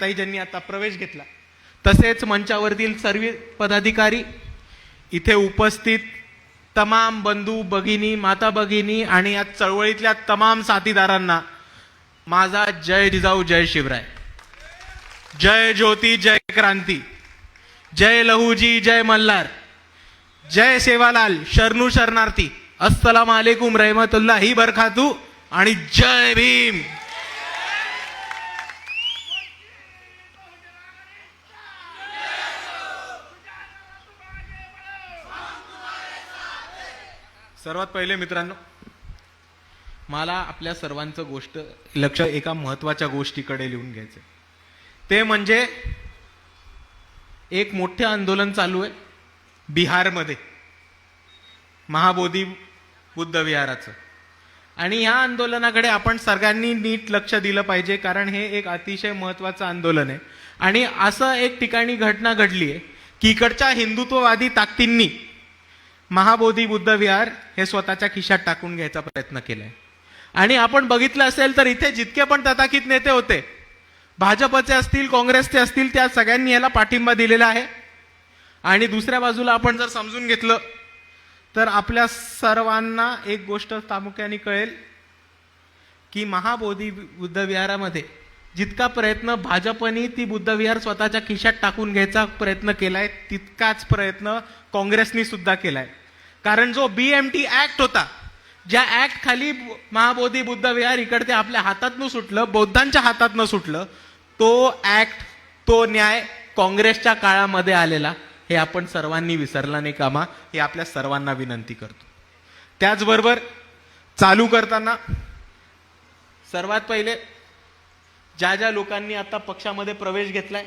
ताई ज्यांनी आता प्रवेश घेतला. तसेच मंचावरतील सर्व पदाधिकारी इथे उपस्थित तमाम बंधू भगिनी माता भगिनी आणि या चळवळीतल्या तमाम साथीदारांना माझा जय जिजाऊ जय शिवराय. जय ज्योती जय क्रांती. जय लहूजी जय मल्हार. जय सेवालाल शरणू शरणार्थी. अस्सलाम आलेकुम रहमतुल्ला ही बरखातू आणि जय भीम. सर्वात पहिले मित्रांनो मला आपल्या सर्वांचं गोष्ट लक्ष एका महत्त्वाच्या गोष्टीकडे लिहून घ्यायचं ते म्हणजे एक मोठे आंदोलन चालू आहे बिहारमध्ये. महाबोधी बुद्ध विहाराचं. आणि या आंदोलनाकडे आपण सगळ्यांनी नीट लक्ष दिलं पाहिजे कारण हे एक अतिशय महत्वाचं आंदोलन आहे. आणि असं एक ठिकाणी घटना घडली आहे की इकडच्या हिंदुत्ववादी ताकदींनी महाबोधी बुद्ध विहार हे स्वतःच्या खिशात टाकून घ्यायचा प्रयत्न केलाय. आणि आपण बघितलं असेल तर इथे जितके पण तथाकित नेते होते भाजपचे असतील काँग्रेसचे असतील त्या सगळ्यांनी याला पाठिंबा दिलेला आहे. आणि दुसऱ्या बाजूला आपण जर समजून घेतलं तर आपल्या सर्वांना एक गोष्ट प्रामुख्याने कळेल की महाबोधी बुद्ध विहारामध्ये जितका प्रयत्न भाजपनी ती बुद्ध विहार स्वतःच्या खिशात टाकून घ्यायचा प्रयत्न केलाय तितकाच प्रयत्न काँग्रेसनी सुद्धा केलाय. कारण जो बी एम टी ऍक्ट होता ज्या ऍक्ट खाली महाबोधी बुद्ध विहार इकडते आपल्या हातातनं सुटलं बौद्धांच्या हातातनं सुटलं तो ऍक्ट तो न्याय काँग्रेसच्या काळामध्ये आलेला हे आपण सर्वांनी विसरला नाही कामा हे आपल्या सर्वांना विनंती करतो. त्याचबरोबर चालू करताना सर्वात पहिले ज्या ज्या लोकांनी आता पक्षामध्ये प्रवेश घेतलाय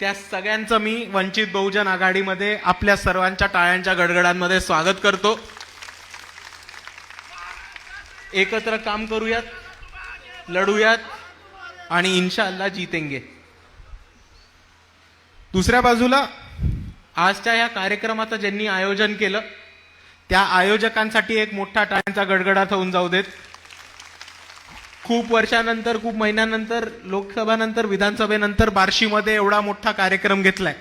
त्या सगळ्यांचं मी वंचित बहुजन आघाडीमध्ये आपल्या सर्वांच्या टाळ्यांच्या गडगडांमध्ये स्वागत करतो. एकत्र काम करूयात लढूयात आणि इन्शाअल्लाह जितेंगे. दुसऱ्या बाजूला आजच्या या कार्यक्रमाचं ज्यांनी आयोजन केलं त्या आयोजकांसाठी एक मोठा टाळ्यांचा गडगडाट होऊन जाऊ देत. खूप वर्षानंतर खूप महिन्यानंतर लोकसभानंतर विधानसभेनंतर बार्शीमध्ये एवढा मोठा कार्यक्रम घेतलाय.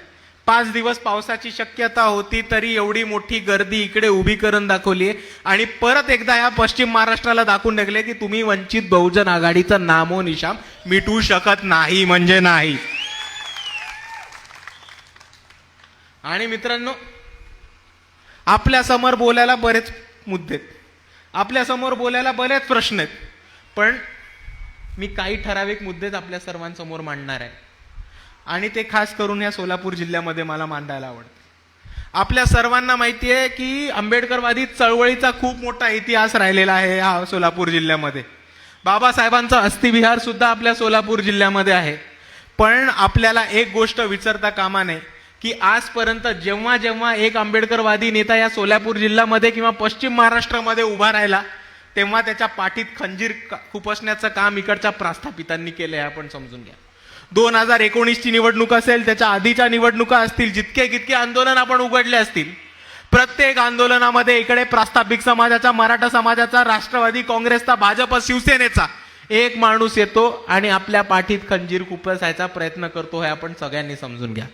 पाच दिवस पावसाची शक्यता होती तरी एवढी मोठी गर्दी इकडे उभी करून दाखवली आणि परत एकदा या पश्चिम महाराष्ट्राला दाखवून टाकले की तुम्ही वंचित बहुजन आघाडीचं नामो निशाम मिटवू शकत नाही म्हणजे नाही. आणि मित्रांनो आपल्यासमोर बोलायला बरेच मुद्दे आहेत. आपल्यासमोर बोलायला बरेच प्रश्न आहेत. पण मी काही ठराविक मुद्देच आपल्या सर्वांसमोर मांडणार आहे. आणि ते खास करून या सोलापूर जिल्ह्यामध्ये मला मांडायला आवडतं. आपल्या सर्वांना माहिती आहे की आंबेडकरवादी चळवळीचा खूप मोठा इतिहास राहिलेला आहे हा सोलापूर जिल्ह्यामध्ये. बाबासाहेबांचा अस्थिविहार सुद्धा आपल्या सोलापूर जिल्ह्यामध्ये आहे. पण आपल्याला एक गोष्ट विचारता कामा नये की आजपर्यंत जेव्हा जेव्हा एक आंबेडकरवादी नेता या सोलापूर जिल्ह्यामध्ये किंवा पश्चिम महाराष्ट्रामध्ये उभा राहिला तेव्हा त्याच्या पाठीत खंजीर खुपसण्याचं काम इकडच्या प्रास्थापितांनी केलं आहे आपण समजून घ्या. दोन हजार एकोणीसची निवडणूक असेल त्याच्या आधीच्या निवडणुका असतील जितके कितके आंदोलन आपण उघडले असतील प्रत्येक आंदोलनामध्ये इकडे प्रास्ताविक समाजाचा मराठा समाजाचा राष्ट्रवादी काँग्रेसचा भाजप शिवसेनेचा एक माणूस येतो आणि आपल्या पाठीत खंजीर खुपसायचा प्रयत्न करतो हे आपण सगळ्यांनी समजून घ्या.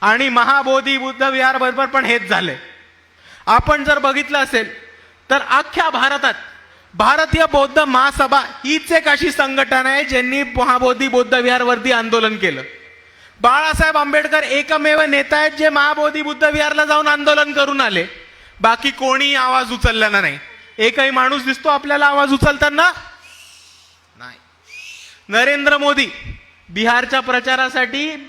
आणि महाबोधी बुद्ध विहार बरोबर पण हेच झालंय. आपण जर बघितलं असेल तर अख्ख्या भारतात भारतीय बौद्ध महासभा हीच एक अशी संघटना आहे ज्यांनी महाबोधी बौद्ध विहारवरती आंदोलन केलं. बाळासाहेब आंबेडकर एकमेव नेता आहेत जे महाबोधी बुद्ध विहारला जाऊन आंदोलन करून आले. बाकी कोणी आवाज उचललेला नाही. एकही माणूस दिसतो आपल्याला आवाज उचलताना? नाही. नरेंद्र मोदी बिहारच्या प्रचारासाठी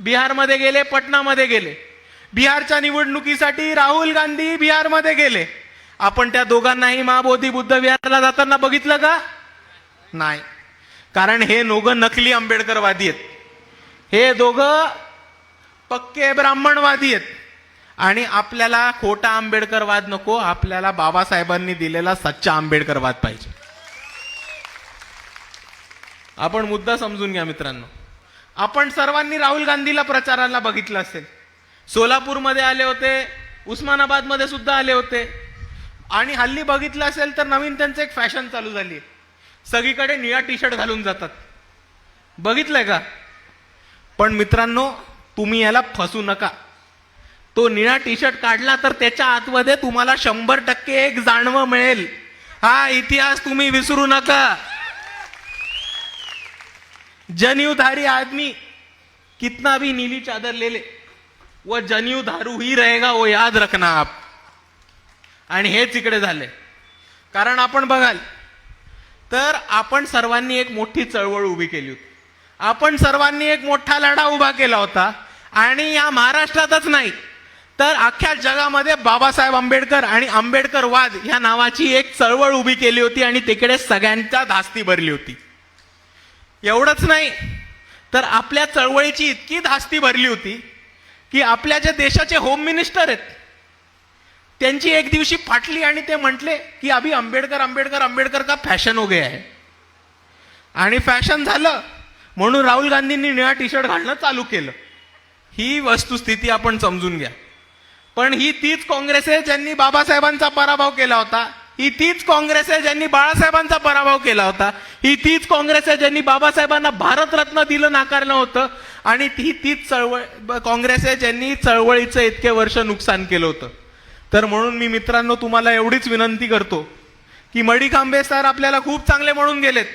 बिहारमध्ये गेले पटनामध्ये गेले. बिहारच्या निवडणुकीसाठी राहुल गांधी बिहारमध्ये गेले. आपण त्या दोघांनाही महाबोधी बुद्ध विहाराला जाताना बघितलं का? नाही. कारण हे दोघं नकली आंबेडकरवादी आहेत. हे दोघं पक्के ब्राह्मणवादी आहेत. आणि आपल्याला खोटा आंबेडकरवाद नको आपल्याला बाबासाहेबांनी दिलेला सच्चा आंबेडकरवाद पाहिजे. आपण मुद्दा समजून घ्या मित्रांनो. आपण सर्वांनी राहुल गांधीला प्रचाराला बघितलं असेल. सोलापूरमध्ये आले होते उस्मानाबादमध्ये सुद्धा आले होते. आणि हल्ली बघितलं असेल तर नवीन त्यांचं एक फॅशन चालू झाली. सगळीकडे निळा टी शर्ट घालून जातात. बघितलंय का? पण मित्रांनो तुम्ही याला फसू नका. तो निळा टी शर्ट काढला तर त्याच्या आतमध्ये तुम्हाला शंभर टक्के एक जाणवं मिळेल. हा इतिहास तुम्ही विसरू नका. जनेऊधारी आदमी कितना भी नीली चादर ले ले वो जनेऊ धारू ही रहेगा वो याद रखना आप. आणि हेच इकडे झाले. कारण आपण बघाल तर आपण सर्वांनी एक मोठी चळवळ उभी केली होती. आपण सर्वांनी एक मोठा लढा उभा केला होता आणि या महाराष्ट्रातच नाही तर अख्ख्या जगामध्ये बाबासाहेब आंबेडकर आणि आंबेडकर वाद ह्या नावाची एक चळवळ उभी केली होती आणि तिकडे सगळ्यांच्या धास्ती भरली होती. एवढंच नाही तर आपल्या चळवळीची इतकी धास्ती भरली होती की आपल्या ज्या देशाचे होम मिनिस्टर आहेत त्यांची एक दिवशी फाटली आणि ते म्हटले की अभि आंबेडकर आंबेडकर आंबेडकर का फॅशन हो गया आणि फॅशन झालं. म्हणून राहुल गांधींनी निळा टी शर्ट घालणं चालू केलं. ही वस्तुस्थिती आपण समजून घ्या. पण ही तीच काँग्रेस आहे ज्यांनी बाबासाहेबांचा पराभव केला होता. ही तीच काँग्रेस आहे ज्यांनी बाळासाहेबांचा पराभव केला होता. ही तीच काँग्रेस आहे ज्यांनी बाबासाहेबांना भारतरत्न दिलं नाकारलं होतं. आणि ही तीच चळवळ काँग्रेस आहे ज्यांनी चळवळीचं इतके वर्ष नुकसान केलं होतं. तर म्हणून मी मित्रांनो तुम्हाला एवढीच विनंती करतो की मडी खांबे सर आपल्याला खूप चांगले म्हणून गेलेत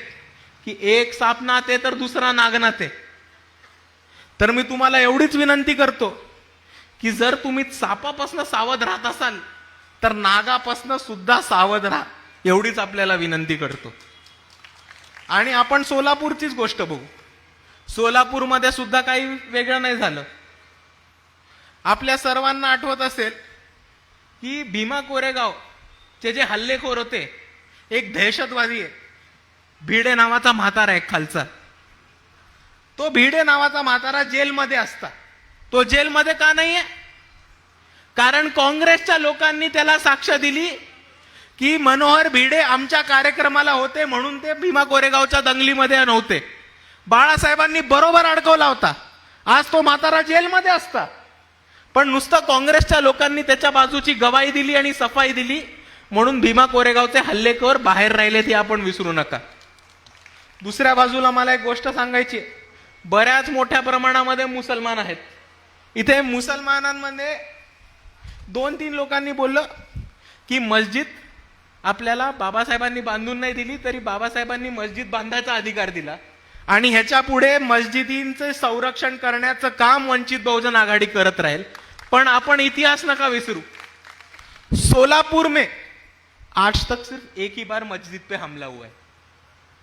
की एक साप नाते तर दुसरा नागनाते तर मी तुम्हाला एवढीच विनंती करतो की जर तुम्ही सापापासून सावध राहत असाल तर नागापासून सुद्धा सावध राहा एवढीच आपल्याला विनंती करतो. आणि आपण सोलापूरचीच गोष्ट बघू. सोलापूरमध्ये सुद्धा काही वेगळं नाही झालं. आपल्या सर्वांना आठवत असेल की भीमा कोरेगावचे जे हल्लेखोर होते एक दहशतवादी आहे. भिडे नावाचा म्हातारा आहे खालचा. तो भिडे नावाचा म्हातारा जेलमध्ये असता. तो जेलमध्ये का नाही आहे कारण काँग्रेसच्या लोकांनी त्याला साक्ष दिली की मनोहर भिडे आमच्या कार्यक्रमाला होते म्हणून ते भीमा कोरेगावच्या दंगलीमध्ये नव्हते. बाळासाहेबांनी बरोबर अडकवला होता. आज तो म्हातारा जेलमध्ये असता. पण नुसतं काँग्रेसच्या लोकांनी त्याच्या बाजूची गवाही दिली आणि सफाई दिली म्हणून भीमा कोरेगावचे हल्लेखोर बाहेर राहिले ते आपण विसरू नका. दुसऱ्या बाजूला मला एक गोष्ट सांगायची बऱ्याच मोठ्या प्रमाणामध्ये मुसलमान आहेत. इथे मुसलमानांमध्ये दोन तीन लोकांनी बोललं की मस्जिद आपल्याला बाबासाहेबांनी बांधून नाही दिली तरी बाबासाहेबांनी मस्जिद बांधायचा अधिकार दिला. आणि ह्याच्या पुढे मस्जिदींचे संरक्षण करण्याचं काम वंचित बहुजन आघाडी करत राहील. पण आपण इतिहास नका विसरू. सोलापुर में आज तक सिर्फ़ एक ही बार मस्जिद पे हमला हुआ है.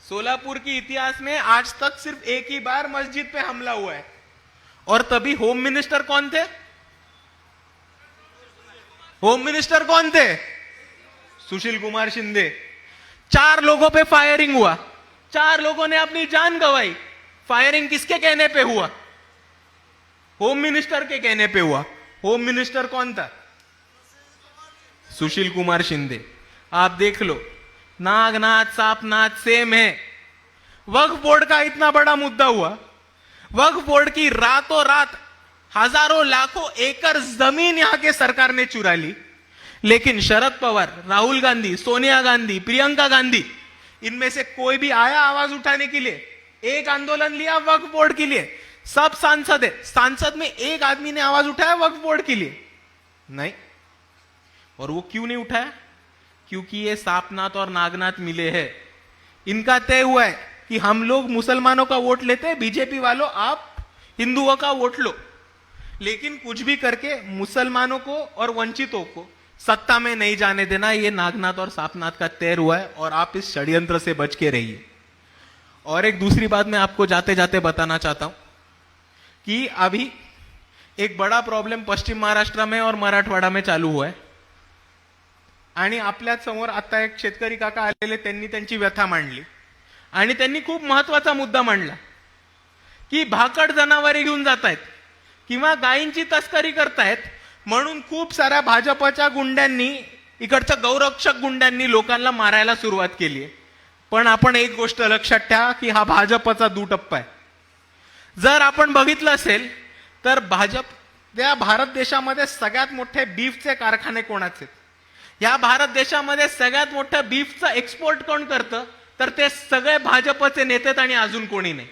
सोलापुर की इतिहास में आज तक सिर्फ़ एक ही बार मस्जिद पे हमला हुआ है. और तभी होम मिनिस्टर कौन थे? होम मिनिस्टर कौन थे? सुशील कुमार शिंदे. चार लोगों पे फायरिंग हुआ. चार लोगों ने अपनी जान गंवाई. फायरिंग किसके कहने पे हुआ? होम मिनिस्टर के कहने पे हुआ. होम मिनिस्टर कौन था? सुशील कुमार शिंदे। आप देख लो नागनाथ सापनाथ सेम है। वक्फ बोर्ड का इतना बड़ा मुद्दा हुआ। वक्फ बोर्ड की रातों रात हजारों लाखों एकड़ जमीन यहां के सरकार ने चुरा ली। लेकिन शरद पवार राहुल गांधी सोनिया गांधी प्रियंका गांधी इनमें से कोई भी आया आवाज उठाने के लिए एक आंदोलन लिया वक्फ बोर्ड के लिए। सब सांसद है। सांसद में एक आदमी ने आवाज़ उठाया वक्फ बोर्ड के लिए। नहीं। और वो क्यों नहीं उठाया? क्योंकि ये सापनाथ और नागनाथ मिले हैं। इनका तय हुआ है कि हम लोग मुसलमानों का वोट लेते हैं, बीजेपी वालों, आप हिंदुओं का वोट लो। लेकिन कुछ भी करके मुसलमानों को और वंचितों को सत्ता में नहीं जाने देना, ये नागनाथ और सापनाथ का तय हुआ है और आप इस षड्यंत्र से बच के रहिए। और एक दूसरी बात मैं आपको जाते जाते बताना चाहता हूँ। कि अभी एक बड़ा प्रॉब्लेम पश्चिम महाराष्ट्र में और मराठवाडा में चालू हुआ है। आणि आपल्यासमोर आता एक शेतकरी काका आलेले त्यांनी त्यांची व्यथा मांडली. आणि त्यांनी खूप महत्त्वाचा मुद्दा मांडला की भाकड जनावरे घेऊन जात आहेत किंवा गायींची तस्करी करतायत म्हणून खूप साऱ्या भाजपच्या गुंड्यांनी इकडच्या गौरक्षक गुंड्यांनी लोकांना मारायला सुरुवात केली आहे. पण आपण एक गोष्ट लक्षात ठेवा की हा भाजपचा दुटप्पा आहे. जर आपण बघितलं असेल तर भाजप त्या भारत देशामध्ये सगळ्यात मोठे बीफचे कारखाने कोणाचे? या भारत देशामध्ये सगळ्यात मोठं बीफचं एक्सपोर्ट कोण करतं? तर ते सगळे भाजपचे नेते आणि अजून कोणी नाही.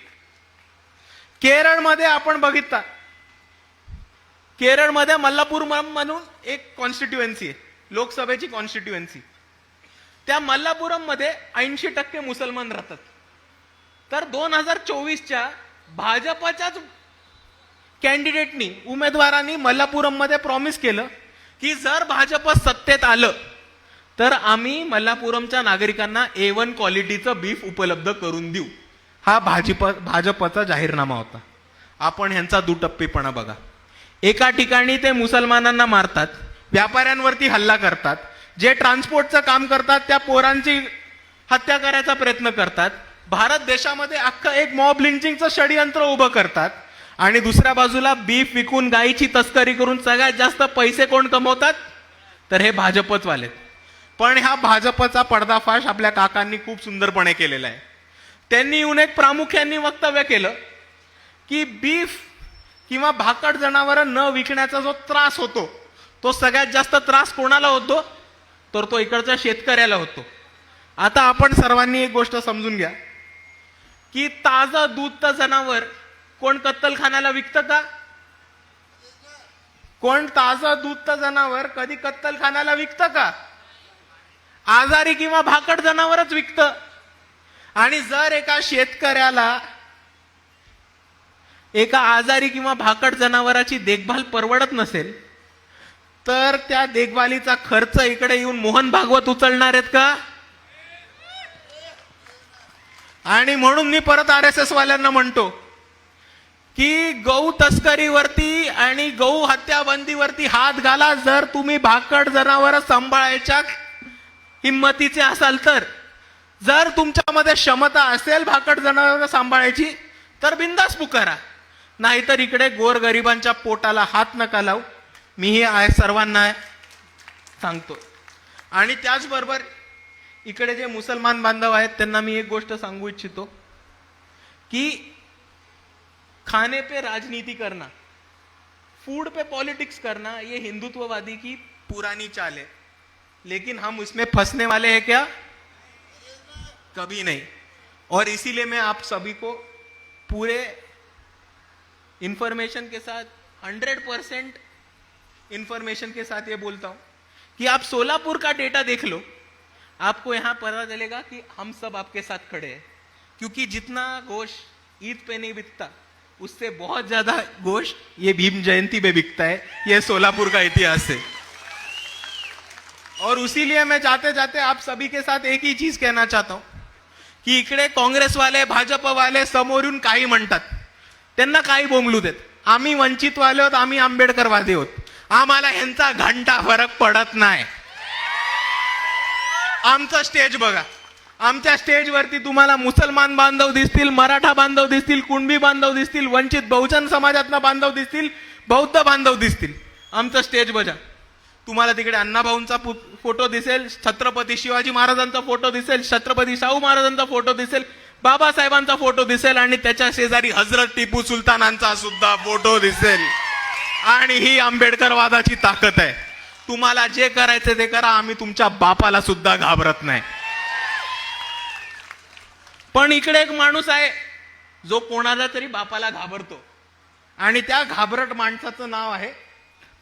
केरळमध्ये आपण बघितला. केरळमध्ये मल्लापूर म्हणून एक कॉन्स्टिट्युएन्सी आहे लोकसभेची कॉन्स्टिट्युएन्सी त्या मल्लापुरममध्ये ऐंशी टक्के मुसलमान राहतात. तर दोन हजार चोवीसच्या भाजपच्याच कॅन्डिडेटनी उमेदवारांनी मल्लापुरममध्ये प्रॉमिस केलं की जर भाजप सत्तेत आलं तर आम्ही मल्लापुरमच्या नागरिकांना ए वन क्वालिटीचं बीफ उपलब्ध करून देऊ. हा भाजप भाजपचा जाहीरनामा होता. आपण ह्यांचा दुटप्पीपणा बघा. एका ठिकाणी ते मुसलमानांना मारतात व्यापाऱ्यांवरती हल्ला करतात जे ट्रान्सपोर्टचं काम करतात त्या पोरांची हत्या करायचा प्रयत्न करतात भारत देशामध्ये अख्खं एक मॉब लिंचिंगचं षडयंत्र उभं करतात. आणि दुसऱ्या बाजूला बीफ विकून गायीची तस्करी करून सगळ्यात जास्त पैसे कोण कमवतात? तर हे भाजपचवाले. पण ह्या भाजपचा पडदाफाश आपल्या काकांनी खूप सुंदरपणे केलेला आहे. त्यांनी येऊन एक प्रामुख्याने वक्तव्य केलं की बीफ किंवा भाकड जनावरं न विकण्याचा जो त्रास होतो तो सगळ्यात जास्त त्रास कोणाला होतो? तर तो इकडच्या शेतकऱ्याला होतो. आता आपण सर्वांनी एक गोष्ट समजून घ्या. की ताजं दूधचं जनावर. कोण कत्तलखान्याला विकतं का? कोण ताजं दूधचं जनावर कधी कत्तलखान्याला विकतं का? आजारी किंवा भाकड जनावरच विकतं. आणि जर एका शेतकऱ्याला एका आजारी किंवा भाकड जनावराची देखभाल परवडत नसेल तर त्या देखभालीचा खर्च इकडे येऊन मोहन भागवत उचलणार आहेत का? आणि म्हणून मी परत आर एस एसवाल्यांना म्हणतो की गहू तस्करीवरती आणि गहू हत्याबंदीवरती हात घाला जर तुम्ही भाकड जनावर सांभाळायच्या हिंमतीचे असाल तर. जर तुमच्यामध्ये क्षमता असेल भाकड जनावर सांभाळायची तर बिंदास पुकारा नाहीतर इकडे गोरगरिबांच्या पोटाला हात नका लावू. मीही आहे सर्वांना सांगतो. आणि त्याचबरोबर इकडे जे मुसलमान बांधव आहेत, त्यांना मी एक गोष्ट सांगू इच्छितो, की खाने पे राजनीति करना फ़ूड पे पॉलिटिक्स करना, ये हिंदुत्ववादी की पुरानी चाल है। लेकिन हम उसमें फंसने वाले हैं क्या? कभी नहीं। और इसीलिए मैं आप सभी को पूरे इंफॉर्मेशन के साथ हंड्रेड परसेंट इंफॉर्मेशन के साथ ये बोलता हूँ, कि आप सोलापुर का डेटा देख लो। आपको यहां पता चलेगा कि हम सब आपके साथ खड़े हैं। क्योंकि जितना गोश्त ईद पे नहीं बिकता उससे बहुत ज्यादा गोश्त ये भीम जयंती पे बिकता है ये सोलापुर का इतिहास है। और उसीलिए मैं जाते जाते आप सभी के साथ एक ही चीज कहना चाहता हूं की इकडे काँग्रेस वाले भाजपा वाले समोरून काही म्हणतात त्यांना काही बोंबलू देत। आम्ही वंचित वाले आहोत आम्ही आंबेडकरवादी आहोत आम्हाला ह्यांचा घंटा फरक पडत नाही। आमचं स्टेज बघा. आमच्या स्टेजवरती तुम्हाला मुसलमान बांधव दिसतील मराठा बांधव दिसतील कुणबी बांधव दिसतील वंचित बहुजन समाजातला बांधव दिसतील बौद्ध बांधव दिसतील. आमचं स्टेज बघा तुम्हाला तिकडे अण्णाभाऊंचा पु- फोटो दिसेल छत्रपती शिवाजी महाराजांचा फोटो दिसेल छत्रपती शाहू महाराजांचा फोटो दिसेल बाबासाहेबांचा फोटो दिसेल आणि त्याच्या शेजारी हजरत टिपू सुलतानांचा सुद्धा फोटो दिसेल. आणि ही आंबेडकरवादाची ताकद आहे. तुम्हाला जे करायचं ते करा आम्ही तुमच्या बापाला सुद्धा घाबरत नाही. पण इकडे एक माणूस आहे जो कोणाला तरी बापाला घाबरतो. आणि त्या घाबरट माणसाचं नाव आहे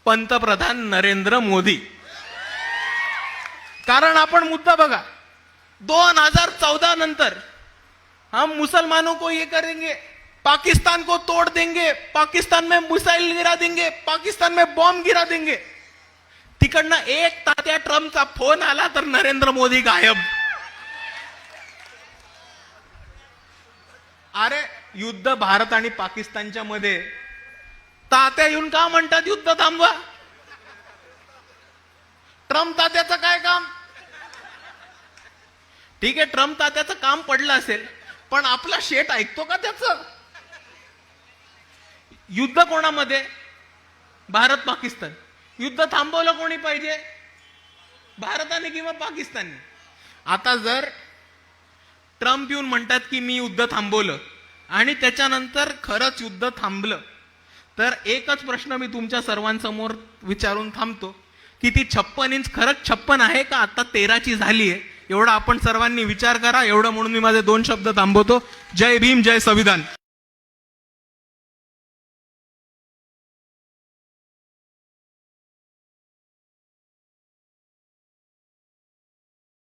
पंतप्रधान नरेंद्र मोदी. कारण आपण मुद्दा बघा दोन हजार चौदा नंतर हम मुसलमानों को ये करेंगे पाकिस्तान को तोड़ देंगे पाकिस्तान में मिसाइल गिरा देंगे पाकिस्तान में बॉम्ब गिरा देंगे. तिकडनं एक तात्या ट्रम्पचा फोन आला तर नरेंद्र मोदी गायब. अरे युद्ध भारत आणि पाकिस्तानच्या मध्ये. तात्या येऊन का म्हणतात युद्ध थांबवा? ट्रम्प तात्याचं काय काम? ठीक आहे ट्रम्प तात्याचं काम पडलं असेल पण आपला शेट ऐकतो का त्याच? युद्ध कोणामध्ये? भारत पाकिस्तान. युद्ध थांबवलं कोणी पाहिजे? भारताने किंवा पाकिस्तानने? आता जर ट्रम्प येऊन म्हणतात की मी युद्ध थांबवलं आणि त्याच्यानंतर खरंच युद्ध थांबलं तर एकच प्रश्न मी तुमच्या सर्वांसमोर विचारून थांबतो की ती छप्पन इंच खरंच छप्पन आहे का आता तेराची झाली आहे? एवढा आपण सर्वांनी विचार करा. एवढं म्हणून मी माझे दोन शब्द थांबवतो. जय भीम जय संविधान.